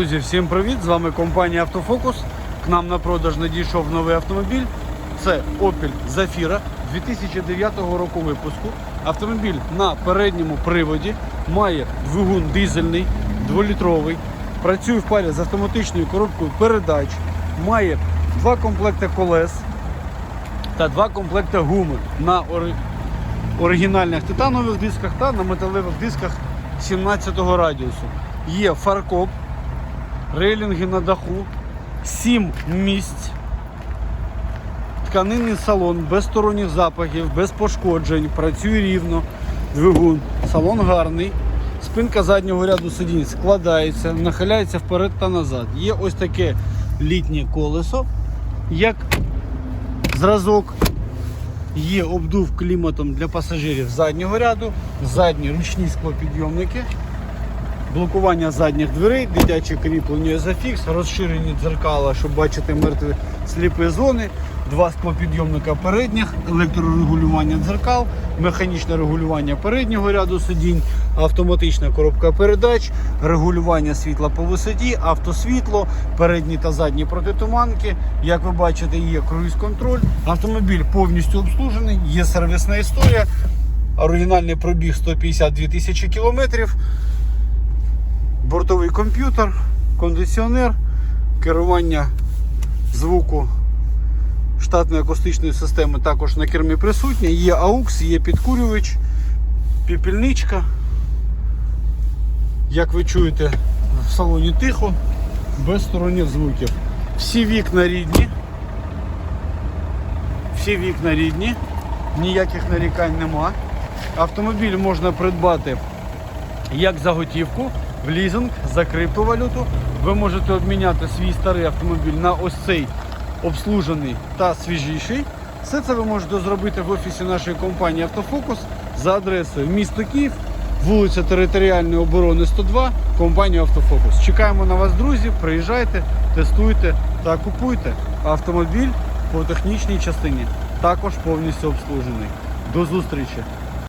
Друзі, всім привіт! З вами компанія Автофокус. К нам на продаж надійшов новий автомобіль. Це Opel Zafira 2009 року випуску. Автомобіль на передньому приводі має двигун дизельний, 2-літровий. Працює в парі з автоматичною коробкою передач. Має два комплекти колес та два комплекти гуми на оригінальних титанових дисках та на металевих дисках 17 радіусу. Є фаркоп, рейлінги на даху, 7 місць, тканинний салон, без сторонніх запахів, без пошкоджень, працює рівно, двигун, салон гарний. Спинка заднього ряду сидінь складається, нахиляється вперед та назад. Є ось таке літнє колесо, як зразок. Є обдув кліматом для пасажирів заднього ряду, задні ручні склопідйомники, блокування задніх дверей, дитяче кріплення зафікс, розширені дзеркала, щоб бачити мертві сліпі зони, два склопідйомника передніх, електрорегулювання дзеркал, механічне регулювання переднього ряду сидінь, автоматична коробка передач, регулювання світла по висоті, автосвітло, передні та задні протитуманки. Як ви бачите, є круїз-контроль. Автомобіль повністю обслужений, є сервісна історія. Оригінальний пробіг 152 тисячі кілометрів бортовий комп'ютер, кондиціонер, керування звуку штатної акустичної системи також на кермі присутнє. Є AUX, є підкурювач, піпільничка. Як ви чуєте, в салоні тихо, без сторонніх звуків. Всі вікна рідні. Всі вікна рідні, ніяких нарікань нема. Автомобіль можна придбати як за готівку, в лізинг, за криптовалюту. Ви можете обміняти свій старий автомобіль на ось цей обслужений та свіжіший. Все це ви можете зробити в офісі нашої компанії Автофокус за адресою місто Київ, вулиця Територіальної оборони 102, компанія Автофокус. Чекаємо на вас, друзі. Приїжджайте, тестуйте та купуйте автомобіль по технічній частині. Також повністю обслужений. До зустрічі!